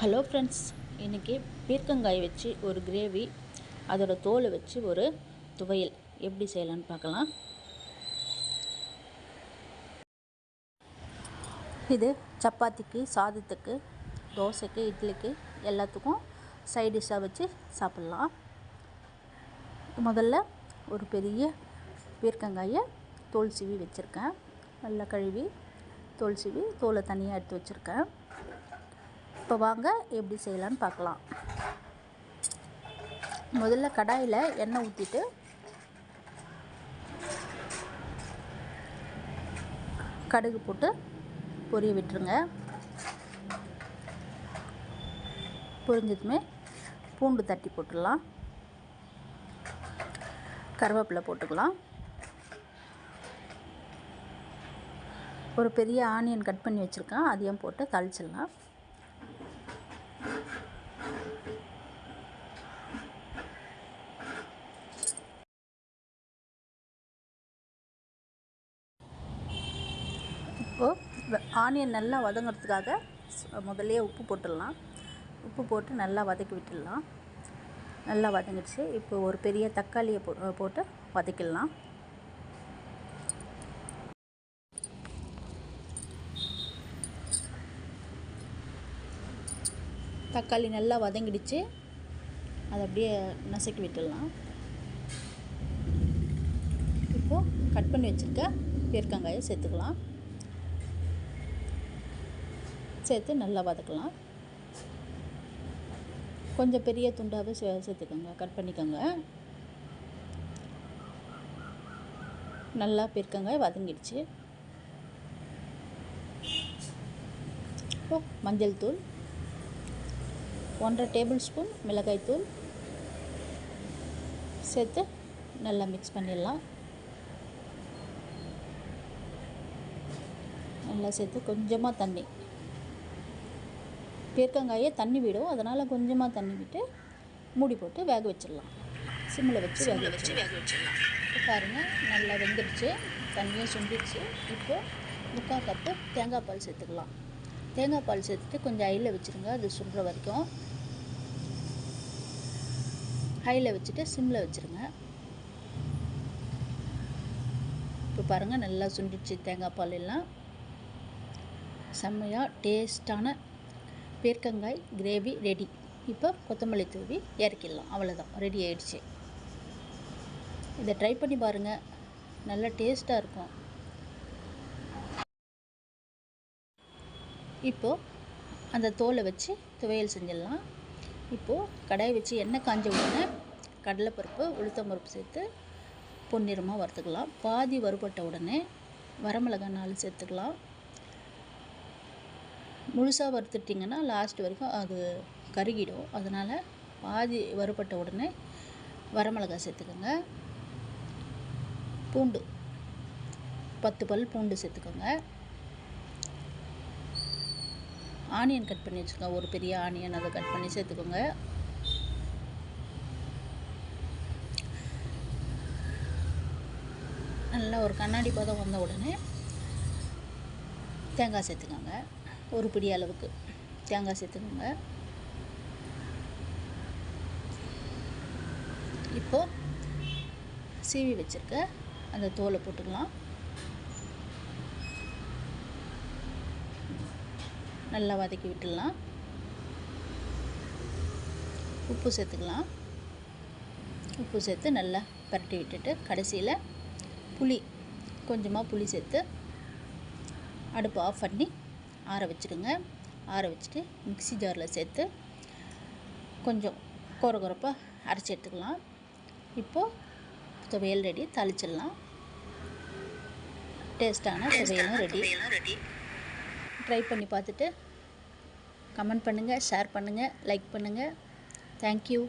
Hello friends இன்றைக்கி பீர்க்கங்காய் வச்சு ஒரு கிரேவி அதோடய தோலை வச்சு ஒரு துவையல். எப்படி செய்யலான்னு பார்க்கலாம். இது சப்பாத்திக்கு சாதத்துக்கு தோசைக்கு இட்லிக்கு எல்லாத்துக்கும் சைட் டிஷ்ஷாக வச்சு சாப்பிட்லாம். முதல்ல ஒரு பெரிய பீர்க்கங்காயை தோல் சீவி வச்சுருக்கேன். நல்லா கழுவி தோல் சீவி தோலை தனியாக எடுத்து வச்சுருக்கேன். இப்போ வாங்க எப்படி செய்யலான்னு பார்க்கலாம். முதல்ல கடாயில் எண்ணெய் ஊற்றிட்டு கடுகு போட்டு பொரிய விட்டுருங்க. பொரிஞ்சதுமே பூண்டு தட்டி போட்டுடலாம். கருவேப்பிலை போட்டுக்கலாம். ஒரு பெரிய ஆனியன் கட் பண்ணி வச்சுருக்கேன் அதையும் போட்டு தளிச்சிடலாம். இப்போது ஆனியன் நல்லா வதங்கிறதுக்காக முதல்லையே உப்பு போட்டுடலாம். உப்பு போட்டு நல்லா வதக்கி விட்டுடலாம். நல்லா வதங்கிடுச்சு. இப்போ ஒரு பெரிய தக்காளியை போ போட்டு வதக்கிடலாம். தக்காளி நல்லா வதங்கிடுச்சு. அதை அப்படியே நசுக்கி விட்டுடலாம். இப்போது கட் பண்ணி வச்சுருக்க பீர்க்கங்காயை சேர்த்துக்கலாம். சேர்த்து நல்லா வதக்கலாம். கொஞ்சம் பெரிய துண்டாகவே சே சேர்த்துக்கோங்க. கட் பண்ணிக்கோங்க. நல்லா பீர்க்கங்காய் வதங்கிடுச்சு. ஓ மஞ்சள் தூள். ஒன்றரை டேபிள் ஸ்பூன் மிளகாய் தூள். சேர்த்து நல்லா மிக்ஸ் பண்ணிடலாம். நல்லா சேர்த்து கொஞ்சமாக தண்ணி. பீர்க்கங்காயே தண்ணி விடும். அதனால் கொஞ்சமாக தண்ணி விட்டு மூடி போட்டு வேக வச்சிடலாம். சிம்மில் வச்சு வேக வச்சு வேக வச்சிடலாம். இப்போ பாருங்கள் நல்லா வெந்துடுச்சு தண்ணியும் சுண்டிடுச்சு இப்போது முக்கால் கப்பு தேங்காய் பால் சேர்த்துக்கலாம். தேங்காய் பால் சேர்த்துட்டு கொஞ்சம் ஹையில் வச்சுருங்க. அது சுண்டுற வரைக்கும். ஹையில் வச்சுட்டு சிம்மில் வச்சுருங்க. இப்போ பாருங்கள் நல்லா சுண்டிடுச்சு தேங்காய் பால் எல்லாம். செம்மையாக டேஸ்டான பீர்க்கங்காய் கிரேவி ரெடி இப்போ கொத்தமல்லி தூவி இறக்கிடலாம். அவ்வளோதான் ரெடி ஆயிடுச்சு. இதை ட்ரை பண்ணி பாருங்கள் நல்லா டேஸ்ட்டாக இருக்கும். இப்போது அந்த தோலை வச்சு துவையல் செஞ்சிடலாம். இப்போது கடாய் வச்சு எண்ணெய் காஞ்ச உடனே கடலைப்பருப்பு உளுத்தம்பருப்பு சேர்த்து பொன்னிறமாக வறுத்துக்கலாம். பாதி வறுபட்ட உடனே வரமிளகாய் நாலு சேர்த்துக்கலாம். முழுசாக வறுத்துட்டிங்கன்னா லாஸ்ட் வரைக்கும் அது கருகிடும். அதனால் பாதி வறுபட்ட உடனே வரமிளகாய் சேர்த்துக்கோங்க. பூண்டு. பத்து பல் பூண்டு சேர்த்துக்கோங்க. ஆனியன் கட் பண்ணி வச்சுக்கோங்க ஒரு பெரிய ஆனியன் அதை கட் பண்ணி சேர்த்துக்கோங்க. நல்லா ஒரு கண்ணாடி பதம் வந்த உடனே தேங்காய் சேர்த்துக்கோங்க. ஒரு பிடி அளவுக்கு தேங்காய் சேர்த்துக்கோங்க. இப்போது சீவி வச்சுருக்க அந்த தோலை போட்டுக்கலாம். நல்லா வதக்கி விட்டுடலாம். உப்பு சேர்த்துக்கலாம். உப்பு சேர்த்து நல்லா பரட்டி விட்டுட்டு கடைசியில் புளி கொஞ்சமாக புளி சேர்த்து அடுப்பு ஆஃப் பண்ணி ஆற வச்சுடுங்க. ஆற வச்சுட்டு மிக்சி ஜாரில் சேர்த்து கொஞ்சம் குற குறப்பாக அரைச்சி எடுத்துக்கலாம். இப்போது துவையல் ரெடி தாளிச்சிடலாம். டேஸ்ட்டான துவையலும் ரெடி. ட்ரை பண்ணி பார்த்துட்டு கமெண்ட் பண்ணுங்கள் ஷேர் பண்ணுங்கள் லைக் பண்ணுங்கள் தேங்க்யூ